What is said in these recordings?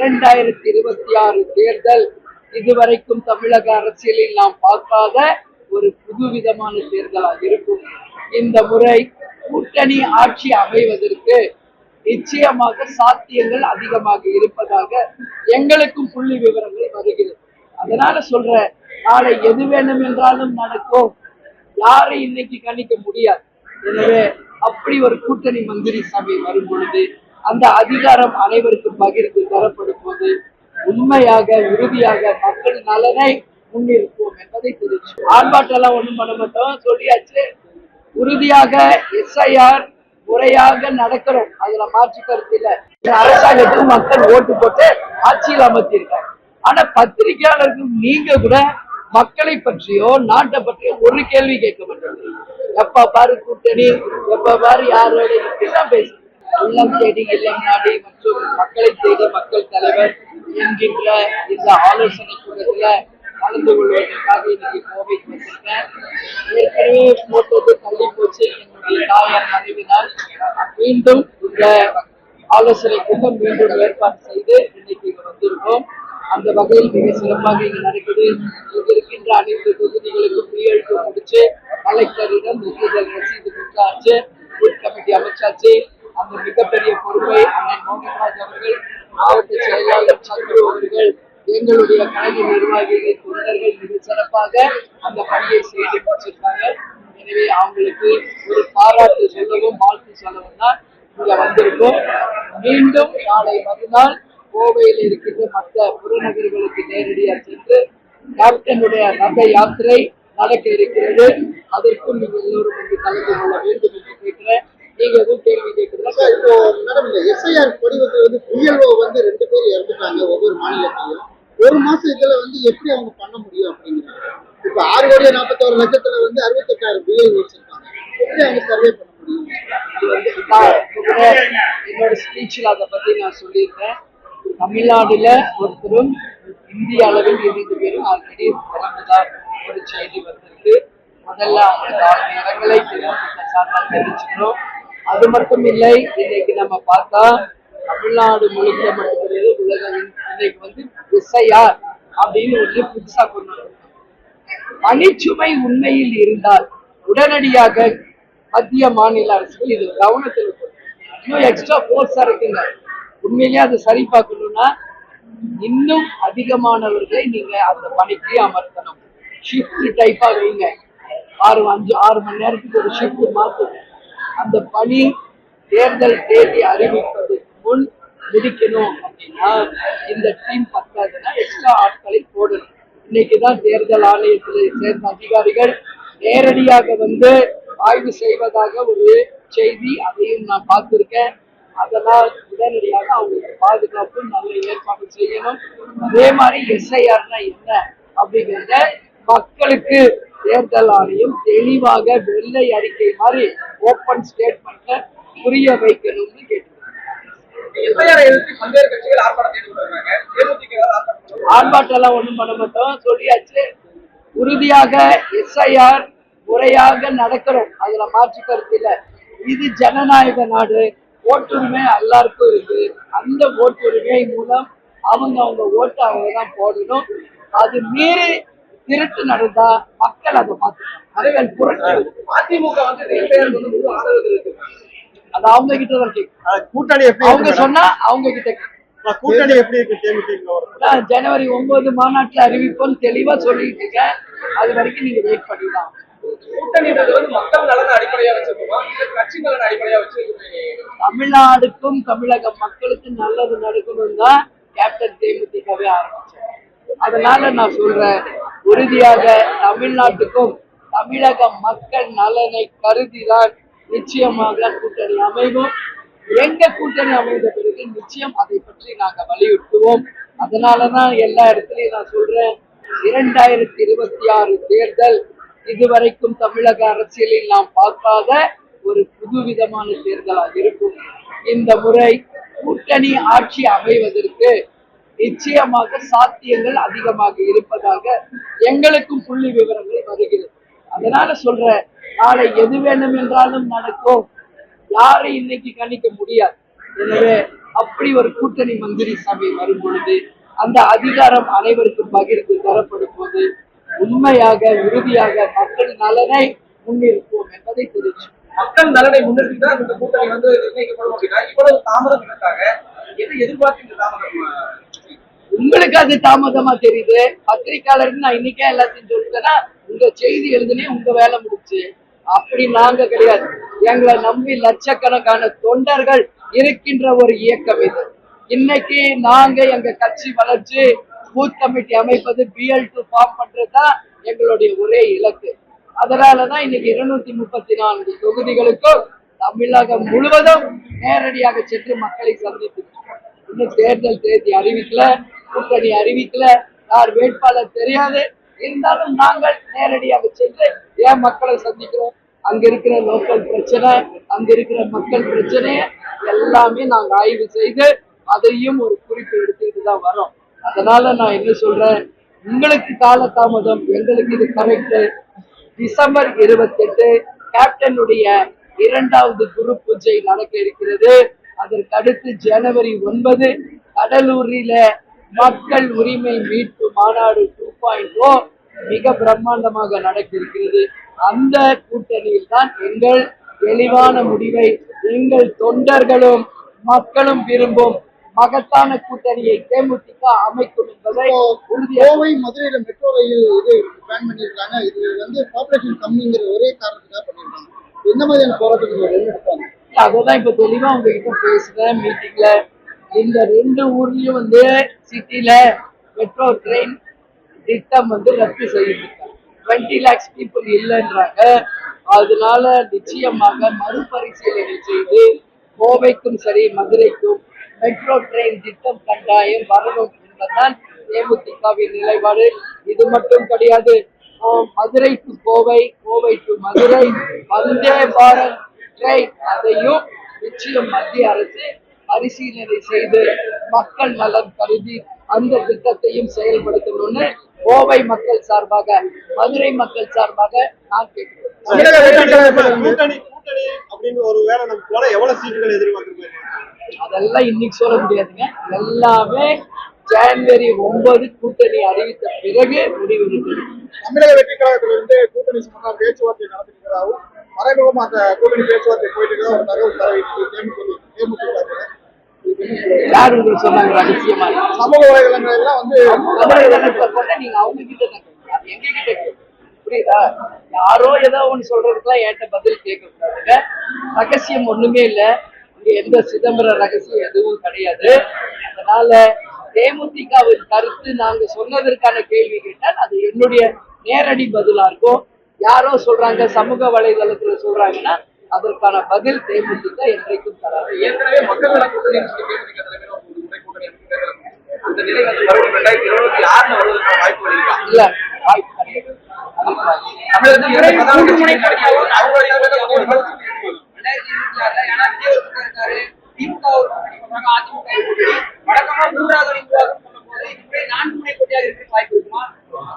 இரண்டாயிரத்தி இருபத்தி ஆறு தேர்தல் இதுவரைக்கும் தமிழக அரசியலில் நாம் பார்க்காத ஒரு புதுவிதமான தேர்தலாக இருக்கும். இந்த முறை கூட்டணி ஆட்சி அமைவதற்கு நிச்சயமாக சாத்தியங்கள் அதிகமாக இருப்பதாக எங்களுக்கும் புள்ளி விவரங்கள் வருகிறது. அதனால சொல்றேன் நாளை எது வேண்டும் என்றாலும் நடக்கும். யாரை இன்னைக்கு கணிக்க முடியாது. எனவே அப்படி ஒரு கூட்டணி மந்திரி சபை வரும் பொழுது அந்த அதிகாரம் அனைவருக்கும் பகிர்ந்து தரப்படும் போது உண்மையாக உறுதியாக மக்கள் நலனை முன்னிறுத்துவோம் என்பதை தெரிவிச்சு ஆர்ப்பாட்டெல்லாம் ஒண்ணும் பண்ண மாட்டோம். சொல்லியாச்சு. உறுதியாக எஸ்ஐஆர் முறையாக நடக்கிறோம். அதுல மாற்று கருத்து இல்ல. அரசாங்கத்துக்கு மக்கள் ஓட்டு போட்டு ஆட்சியில் அமர்த்தியிருக்காங்க. ஆனா பத்திரிகையாளர்கள் நீங்க கூட மக்களை பற்றியோ நாட்டை பற்றியோ ஒரு கேள்வி கேட்க மாட்டேங்குது எப்ப பாரு கூட்டணி எப்ப பாரு யாரோட இப்படிதான் உள்ளம் தேடி இல்லம் நாடி மற்றும் மக்களை தேடி மக்கள் தலைவர் என்கின்ற இந்த ஆலோசனை கூட்டத்தில் கலந்து கொள்வதற்காக இன்னைக்கு கோவைக்கு வந்திருக்கேன். ஏற்கனவே போட்டது தள்ளி போச்சு. என்னுடைய தாயார் அறிவினால் மீண்டும் இந்த ஆலோசனை கூட்டம் மீண்டும் ஏற்பாடு செய்து இன்னைக்கு இங்க வந்திருக்கோம். அந்த வகையில் மிக சிறப்பாக இங்க நடக்குது. இங்க இருக்கின்ற அனைத்து தொகுதிகளுக்கும் கையெழுத்து முடிச்சு கலெக்டரிடம் ஒப்புதல் ரசீது கொடுத்தாச்சு பூத் கமிட்டி அமைச்சாச்சு. அந்த மிகப்பெரிய பொறுப்பை அண்ணன் மோகன்ராஜ் அவர்கள் மாவட்ட செயலாளர் சந்துரு அவர்கள் எங்களுடைய கழக நிர்வாகிகள் தொண்டர்கள் மிக சிறப்பாக அந்த பணியை செய்து முடிச்சிருக்காங்க. எனவே அவங்களுக்கு ஒரு பாராட்டு சொல்லவும் வாழ்த்து சொல்லவும் தான் இங்க வந்திருக்கும். மீண்டும் நாளை மறுநாள் கோவையில் இருக்கின்ற மற்ற புறநகர்களுக்கு நேரடியாக சென்று கேப்டனுடைய ரத யாத்திரை நடக்க இருக்கிறது. அதற்கும் நீங்கள் எல்லோரும் வந்து கலந்து கொள்ள வேண்டும் என்று கேட்கிறேன். நீங்க எதுவும் கேள்வி கேட்கிறதா சார், இப்போ மேடம் இந்த எஸ்ஐஆர் படிவத்தில் வந்து பிஎல்ஓ வந்து ரெண்டு பேர் இறந்துட்டாங்க ஒவ்வொரு மாநிலத்திலையும் ஒரு மாசம் இதுல வந்து எப்படி அவங்க பண்ண முடியும் அப்படிங்கிறாங்க? இப்ப ஆறு கோடி நாற்பத்தோரு லட்சத்துல வந்து அறுபத்தெட்டாயிரம் பிஎல்ஓ வச்சிருக்காங்க எப்படி அவங்க சர்வே பண்ண முடியும்? என்னோட ஸ்பீச்சில் அதை பத்தி நான் சொல்லியிருக்கேன். தமிழ்நாடுல ஒருத்தரும் இந்திய அளவில் இரண்டு பேரும் ஆல்ரெடி பிறந்ததா ஒரு செய்தி வந்திருக்கு. முதல்ல நாலு இடங்களை தேர்ந்தெடுத்த சார்பாக தெரிவிச்சுக்கிறோம். அது மட்டும் இல்லை இன்னைக்கு நம்ம பார்த்தா தமிழ்நாடு முழுக்க மட்டும் கிடையாது உலகம் இன்னைக்கு வந்து எஸ்ஐஆர் அப்படின்னு ஒன்று புதுசா கொண்டு பணிச்சுமை உண்மையில் இருந்தால் உடனடியாக மத்திய மாநில அரசுகள் இது கவனத்தில் இன்னும் எக்ஸ்ட்ரா ஃபோர்ஸா இருக்குங்க. உண்மையிலேயே அதை சரி பார்க்கணும்னா இன்னும் அதிகமானவர்களை நீங்க அந்த பணிக்கு அமர்த்தணும். ஷிஃப்ட் டைப்பா வைங்க. ஆறு அஞ்சு ஆறு மணி நேரத்துக்கு ஒரு ஷிஃப்ட் மாத்துங்க அந்த பணி தேர்தல் தேதி அறிவிப்பதற்கு முன் முடிக்கணும் அப்படின்னா இந்த டீம் பத்தாதுன்னா எக்ஸ்ட்ரா ஆட்களை போடணும். இன்னைக்கு தான் தேர்தல் ஆணையத்தில் சேர்ந்த அதிகாரிகள் நேரடியாக வந்து ஆய்வு செய்வதாக ஒரு செய்தி அதையும் நான் பார்த்திருக்கேன். அதனால் உடனடியாக அவங்களுக்கு பாதுகாப்பு நல்ல ஏற்பாடு செய்யணும். அதே மாதிரி எஸ்ஐஆர்னா என்ன அப்படிங்கிறத மக்களுக்கு தேர்தல் ஆணையம் தெளிவாக வெள்ளை அறிக்கை மாதிரி ஓப்பன் ஸ்டேட்மெண்ட்டை புரிய வைக்கணும்னு கேட்டு எஸ்ஐஆர் எதிர்த்து பல்வேறு கட்சிகள் ஆர்ப்பாட்டம் ஈடுபடுறாங்க தேமுதிக ஆர்ப்பாட்டம் ஆர்ப்பாட்டம் எல்லாம் ஒண்ணும் பண்ண மாட்டோம். சொல்லியாச்சு. உறுதியாக எஸ்ஐஆர் முறையாக நடக்கிறோம். அதுல மாற்று கருத்து இல்ல. இது ஜனநாயக நாடு. ஓட்டுரிமை எல்லாருக்கும் இருக்கு. அந்த ஓட்டுரிமை மூலம் அவங்க அவங்க ஓட்டு அவங்க தான் போடணும். அது மீறி திருட்டு நடந்தா மக்கள் அதை புரட்சி. அதிமுக வந்து அது அவங்க கிட்ட தான் கேட்கும். கூட்டணி அவங்க சொன்னா அவங்க கிட்ட? கூட்டணி எப்படி இருக்கு ஜனவரி ஒன்பது மாநாட்டுல அறிவிப்போம் தெளிவா சொல்லிட்டு இருக்கேன் அது வரைக்கும் நீங்க வெயிட் பண்ணிடலாம் கூட்டணின்றது வந்து மக்கள் நலனை அடிப்படையா வச்சிருக்கோமா? இல்ல கட்சி நலனை அடிப்படையா வச்சு தமிழ்நாடுக்கும் தமிழக மக்களுக்கும் நல்லது நடக்கணும் தான் கேப்டன் தேமுதிகவே ஆரம்பிச்சேன் அதனால நான் சொல்றேன் உறுதியாக தமிழ்நாட்டுக்கும் தமிழக மக்கள் நலனை கருதிதான் நிச்சயமாக கூட்டணி அமைவோம். எங்க கூட்டணி அமைந்த பிறகு நிச்சயம் அதை பற்றி நாங்க வலியுறுத்துவோம். அதனாலதான் எல்லா இடத்துலயும் நான் சொல்றேன் இரண்டாயிரத்தி இருபத்தி ஆறு தேர்தல் இதுவரைக்கும் தமிழக அரசியலில் நாம் பார்க்காத ஒரு புதுவிதமான தேர்தலாக இருக்கும். இந்த முறை கூட்டணி ஆட்சி அமைவதற்கு நிச்சயமாக சாத்தியங்கள் அதிகமாக இருப்பதாக எங்களுக்கும் புள்ளி விவரங்கள் வருகிறது. அதனால சொல்றேன் நாளை எது வேண்டும் என்றாலும் நடக்கும். யாரை இன்னைக்கு கணிக்க முடியாது. எனவே அப்படி ஒரு கூட்டணி மந்திரி சபை வரும் பொழுது அந்த அதிகாரம் அனைவருக்கும் பகிர்ந்து தரப்படும் போது உண்மையாக உறுதியாக மக்கள் நலனை முன்னிறுத்துவோம் என்பதை தெரிவிச்சு மக்கள் நலனை முன்னிறுத்தி தான் இந்த கூட்டணி வந்து நிர்ணயிக்கப்படும் அப்படின்னா இவ்வளவு தாமதம் இருக்காங்க. எதை எதிர்பார்த்து இந்த தாமதம் உங்களுக்கு அது தாமதமா தெரியுது. பத்திரிக்கையாளருக்கு நான் இன்னைக்கே எல்லாத்தையும் சொல்லிட்டேன்னா உங்க செய்தி எழுதுனே உங்க வேலை முடிச்சு அப்படி நாங்க கிடையாது. எங்களை நம்பி லட்சக்கணக்கான தொண்டர்கள் இருக்கின்ற ஒரு இயக்கம் இது. இன்னைக்கு நாங்க எங்க கட்சி வளர்ச்சி பூத் கமிட்டி அமைப்பது பிஎல் டு ஃபார்ம் பண்றதுதான் எங்களுடைய ஒரே இலக்கு. அதனாலதான் இன்னைக்கு இருநூத்தி முப்பத்தி நான்கு தொகுதிகளுக்கும் தமிழகம் முழுவதும் நேரடியாக சென்று மக்களை சந்தித்து இன்னும் தேர்தல் தேதி அறிவிக்கல. கூட்டணி அறிவிக்கல. யார் வேட்பாளர் தெரியாது. இருந்தாலும் நாங்கள் நேரடியாக சென்று ஏன் மக்களை சந்திக்கிறோம்? அங்க இருக்கிற லோக்கல் பிரச்சனை அங்க இருக்கிற மக்கள் பிரச்சனையை எல்லாமே நாங்க ஆய்வு செய்து அதையும் ஒரு குறிப்பு எடுத்துக்கிட்டு தான் வரோம். அதனால நான் என்ன சொல்றேன்? உங்களுக்கு காலதாமதம் எங்களுக்கு இது கரெக்ட் டிசம்பர் இருபத்தெட்டு கேப்டனுடைய இரண்டாவது குரு பூஜை நடக்க இருக்கிறது. அதற்கு அடுத்து ஜனவரி ஒன்பது கடலூரில மக்கள் உரிமை மீட்பு மாநாடு டூ பாயிண்ட் ஓ மிக பிரம்மாண்டமாக நடக்க இருக்கிறது அந்த கூட்டணியில் தான் எங்கள் தெளிவான முடிவை எங்கள் தொண்டர்களும் மக்களும் விரும்பும் மகத்தான கூட்டணியை தேமுதிக அமைக்கும் என்பதை கோவை மதுரையில மெட்ரோ ரயில் இது பிளான் பண்ணியிருக்காங்க. இது வந்து பாப்புலேஷன் கம்மிங்கிற ஒரே காரணத்துக்காக பண்ணியிருக்காங்க. எந்த மாதிரியான போராட்டங்கள் அததான் இப்ப தெளிவா உங்ககிட்ட பேசுறேன் மீட்டிங்ல இந்த ரெண்டு ஊர்லயும் வந்து சிட்டில மெட்ரோ ட்ரெயின் திட்டம் வந்து ரத்து செய்திருக்காங்க டுவெண்ட்டி லேக்ஸ் பீப்புள் இல்லைன்றாங்க. அதனால நிச்சயமாக மறுபரிசீலனை செய்து கோவைக்கும் சரி மதுரைக்கும் மெட்ரோ ட்ரெயின் திட்டம் கட்டாயம் வரணும் என்பதுதான் தேமுதிகவின் நிலைப்பாடு. இது மட்டும் கிடையாது. Madurai to Kovai Kovai to Madurai Vande Bharat train அதையும் நிச்சயம் மத்திய அரசு பரிசீலனை செய்து மக்கள் நலன் கருதி அந்த திட்டத்தையும் செயல்படுத்தணும்னு கோவை மக்கள் சார்பாக மதுரை மக்கள் சார்பாக நான் கேட்கிறேன் அதெல்லாம் இன்னைக்கு சொல்ல முடியாதுங்க. எல்லாமே ஜனவரி ஒன்பது கூட்டணி அறிவித்த பிறகு முடிவு தமிழக வெற்றி கழகத்துல இருந்து கூட்டணி சம்பந்தமா பேச்சுவார்த்தை நடத்திருக்கிறதாவும் மறைமுகமா அந்த கூட்டணி பேச்சுவார்த்தை போயிட்டு ஒரு தகவல் தரவிட்டு தேமுதிக தேமுதிக. யார் உங்களுக்கு சொன்னாங்க? ரகசியமா? சமூக வலைதளங்கள் எல்லாம் வந்து நீங்க அவங்க கிட்ட தான் எங்க கிட்ட. புரியுதா? யாரோ ஏதோ ஒண்ணு சொல்றதுக்கெல்லாம் என்கிட்ட பதில் கேட்க கூடாதுங்க ரகசியம் ஒண்ணுமே இல்ல. இங்க எந்த சிதம்பர ரகசியம் எதுவும் கிடையாது. அதனால தேமுதிகவின் கருத்து நாங்க சொன்னதற்கான கேள்வி கேட்டால் அது என்னுடைய நேரடி பதிலா இருக்கும். யாரோ சொல்றாங்க சமூக வலைதளத்துல சொல்றாங்கன்னா அதற்கான பதில் தேமுதிக என்றைக்கும் தராது. ஏற்கனவே மக்கள் நல கூட்டணி. அந்த நிலை வந்து மறுபடியும் ரெண்டாயிரத்தி இருபத்தி ஆறுல வருவதற்கான இல்ல வாய்ப்பு கிடையாது. இல்லை. வாய்ப்பு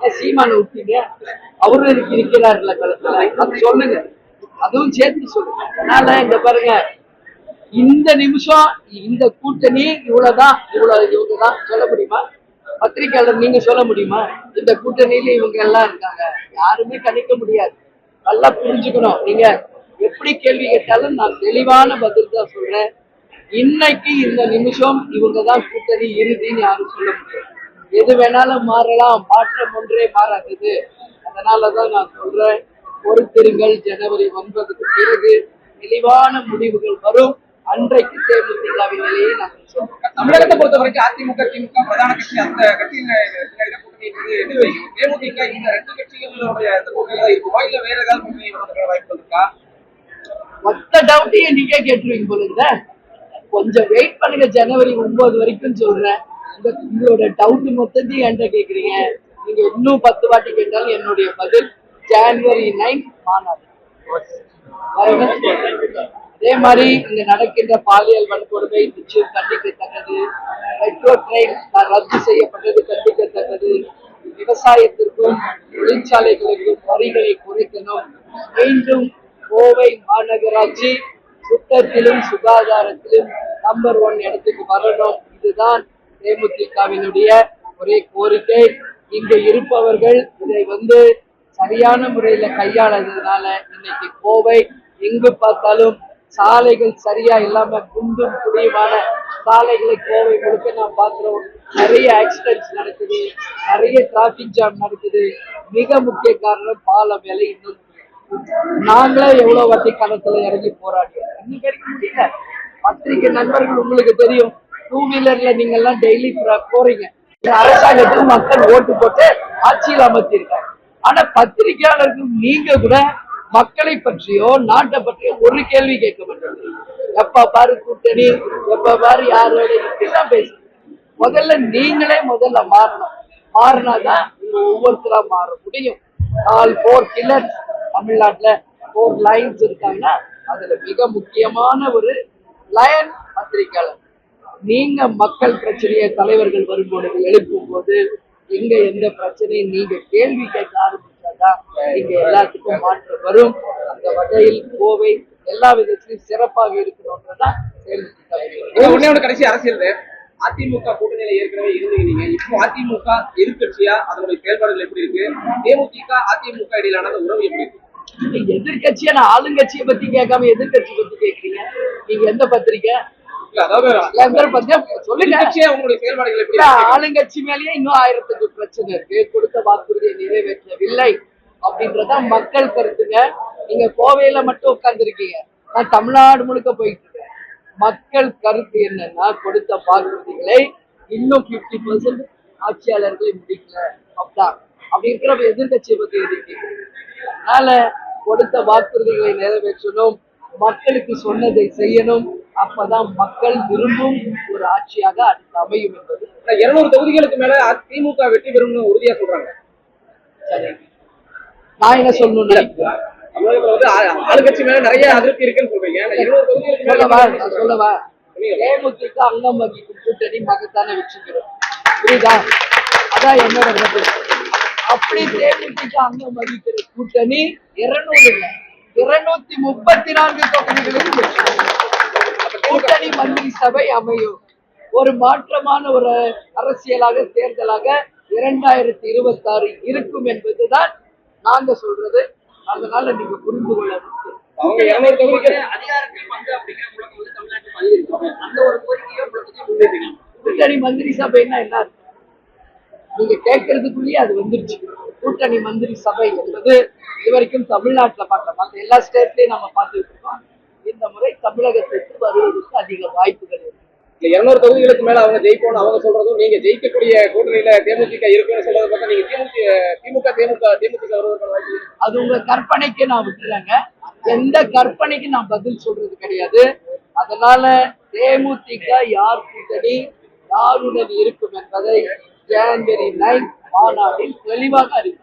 ஏன் சீமான விட்டீங்க இருக்கு இருக்கிறார்ல களத்துல. சொல்லுங்க. அதுவும் சேர்த்து சொல்லுங்க அதனால பாருங்க. இந்த நிமிஷம் இந்த கூட்டணி இவ்வளவுதான் இவ்வளவு இவங்கதான் சொல்ல முடியுமா? பத்திரிகையாளர் நீங்க சொல்ல முடியுமா? இந்த கூட்டணியில இவங்க எல்லாம் இருக்காங்க. யாருமே கணிக்க முடியாது. நல்லா புரிஞ்சுக்கணும். நீங்க எப்படி கேள்வி கேட்டாலும் நான் தெளிவான பதில் தான் சொல்றேன். இன்னைக்கு இந்த நிமிஷம் இவங்க தான் கூட்டணி இறுதின்னு யாரும் சொல்ல முடியாது. எது வேணாலும் மாறலாம். மாற்றம் ஒன்றே மாறாதது. அதனாலதான் நான் சொல்றேன். பொறுத்திருங்கள். ஜனவரி ஒன்பதுக்கு பிறகு தெளிவான முடிவுகள் வரும். அன்றைக்கு தேமுதிகவின் நிலையை நாங்கள் சொல்றோம் தமிழகத்தை பொறுத்த வரைக்கும் அதிமுக திமுக பிரதான கட்சி அந்த கட்சியின். தேமுதிக இந்த ரெண்டு கட்சிகளுடைய கூட்டணியில இருக்குமா? இல்ல வேற ஏதாவது கூட்டணி வருவதற்கான வாய்ப்பு இருக்கா? மொத்த டவுட்டையும் நீங்க கேட்டுருவீங்க போலுங்க கொஞ்சம் வெயிட் பண்ணுங்க. ஜனவரி ஒன்பது வரைக்கும் சொல்றேன். உங்களோட டவுட் மொத்தத்தையும் என்கிட்ட கேக்குறீங்க. நீங்க இன்னும் பத்து வாட்டி கேட்டாலும் என்னுடைய பதில் ஜனவரி நைன் மாநாடு. அதே மாதிரி இங்க நடக்கின்ற பாலியல் வன்கொடுமை நிச்சயம் கண்டிக்கத்தக்கது மெட்ரோ ட்ரெயின் ரத்து செய்யப்பட்டது கண்டிக்கத்தக்கது. விவசாயத்திற்கும் தொழிற்சாலைகளுக்கும் வரிகளை குறைக்கணும். மீண்டும் கோவை மாநகராட்சி சுத்தத்திலும் சுகாதாரத்திலும் நம்பர் ஒன் இடத்துக்கு வரணும். இதுதான் தேமுதிகவினுடைய ஒரே கோரிக்கை. இங்கு இருப்பவர்கள் இதை வந்து சரியான முறையில கையாளதுனால இன்னைக்கு கோவை எங்கு பார்த்தாலும் சாலைகள் சரியா இல்லாம குண்டும் குடியுமான சாலைகளை கோவை முழுக்க நாம் பார்க்கிறோம். நிறைய ஆக்சிடென்ட்ஸ் நடக்குது. நிறைய டிராபிக் ஜாம் நடக்குது. மிக முக்கிய காரணம் பாலம் வேலை இன்னும் நாங்களே எவ்வளவு வாட்டி களத்துல இறங்கி போராடுறோம் இன்னும் வரைக்கும் முடியல. பத்திரிகை நண்பர்கள் உங்களுக்கு தெரியும். டூ வீலர்ல நீங்க எல்லாம் டெய்லி போறீங்க. அரசாங்கத்துக்கு மக்கள் ஓட்டு போட்டு ஆட்சியில் அமர்த்தியிருக்காங்க. ஆனா பத்திரிகையாளர்கள் நீங்க கூட மக்களை பற்றியோ நாட்டை பற்றியோ ஒரு கேள்வி கேட்க மாட்டாங்க எப்ப பாரு கூட்டணி எப்ப பாரு யாரோட இப்படிதான் பேசுறீங்க முதல்ல நீங்களே முதல்ல மாறணும். மாறினாதான் ஒவ்வொருத்தரா மாற முடியும். ஆல் போர் கில்லர்ஸ் தமிழ்நாட்டுல போர் லைன்ஸ் இருக்காங்கன்னா அதுல மிக முக்கியமான ஒரு லயன் பத்திரிகையாளர். நீங்க மக்கள் பிரச்சனையை தலைவர்கள் வரும்பொழுது எழுப்பும் போது எங்க எந்த பிரச்சனையும் நீங்க கேள்வி கேட்க ஆரம்பிச்சாதான் இங்க எல்லாத்துக்கும் மாற்றம் வரும். அந்த வகையில் கோவை எல்லா விதத்திலும் சிறப்பாக இருக்கணும்ன்றதான் ஒண்ணு கடைசி அரசியல் அதிமுக கூட்டணியில ஏற்கனவே இருந்தீங்க இப்போ அதிமுக எதிர்க்கட்சியா? அதனுடைய செயல்பாடுகள் எப்படி இருக்கு? தேமுதிக அதிமுக இடையிலான உறவு எப்படி இருக்கு? நீங்க எதிர்கட்சியா நான் ஆளுங்கட்சியை பத்தி கேட்காம எதிர்கட்சி பத்தி கேக்குறீங்க நீங்க எந்த பத்திரிக்கை? ஆளுங்கட்சி மேலேயே இன்னும் ஆயிரத்துக்கு பிரச்சனை இருக்கு. கொடுத்த வாக்குறுதியை நிறைவேற்றவில்லை அப்படின்றத மக்கள் கருத்துங்க. நீங்க கோவையில மட்டும் உட்கார்ந்துருக்கீங்க. நான் தமிழ்நாடு முழுக்க போயிட்டு இருக்கேன். மக்கள் கருத்து என்னன்னா கொடுத்த வாக்குறுதிகளை இன்னும் 50% பர்சன்ட் ஆட்சியாளர்களை முடிக்கல. அப்படிதான். அப்படி இருக்கிறப்ப எதிர்கட்சியை பத்தி எதிர்க்கு அதனால கொடுத்த வாக்குறுதிகளை நிறைவேற்றணும். மக்களுக்கு சொன்னதை செய்யணும். அப்பதான் மக்கள் விரும்பும் ஒரு ஆட்சியாக அடுத்து அமையும் என்பது. இருநூறு தொகுதிகளுக்கு மேல திமுக வெற்றி பெறும்னு உறுதியா சொல்றாங்க. சரி. நான் என்ன சொல்லணும்னு ஆளுங்கட்சி மேல நிறைய அதிருப்தி இருக்குன்னு சொல்றீங்க. சொல்லவா? சொல்லவா? தேமுதிக அங்கம் வகிக்கும் கூட்டணி மகத்தான பெறும். புரியுதா? அதான் என்னோட அப்படி தேமுதிக அங்கம் வகிக்கிற கூட்டணி இருநூறு இருநூத்தி முப்பத்தி நான்கு தொகுதிகளில். கூட்டணி மந்திரி சபை அமையும். ஒரு மாற்றமான ஒரு அரசியலாக தேர்தலாக இரண்டாயிரத்தி இருபத்தி ஆறு இருக்கும் என்பதுதான் நாங்க சொல்றது. அதனால நீங்க புரிந்து கொள்ள கூட்டணி மந்திரி சபைன்னா என்ன? நீங்க கேட்கறதுக்குள்ளேயே அது வந்துருச்சு. கூட்டணி மந்திரி சபை என்பது இதுவரைக்கும் தமிழ்நாட்டுல பார்க்கலாம் எல்லா ஸ்டேட்லயும் நம்ம பார்த்துட்டு இருக்கோம். இந்த முறை தமிழகத்திற்கு வருவதற்கு அதிக வாய்ப்புகள் இருக்கு. இருநூறு தொகுதிகளுக்கு மேல அவங்க ஜெயிப்போம்னு அவங்க சொல்றதும் நீங்க ஜெயிக்கக்கூடிய கூட்டணியில தேமுதிக இருக்குன்னு சொல்றதை பார்த்தா நீங்க திமுக திமுக தேமுக தேமுதிக வருவதற்கான வாய்ப்பு. அது உங்க கற்பனைக்கு நான் விட்டுறேங்க. எந்த கற்பனைக்கு நான் பதில் சொல்றது கிடையாது. அதனால தேமுதிக யார் கூட்டணி யாருடன் இருக்கும் என்பதை ஜனவரி நைன் மாநாட்டில் தெளிவாக அறிவிக்கும்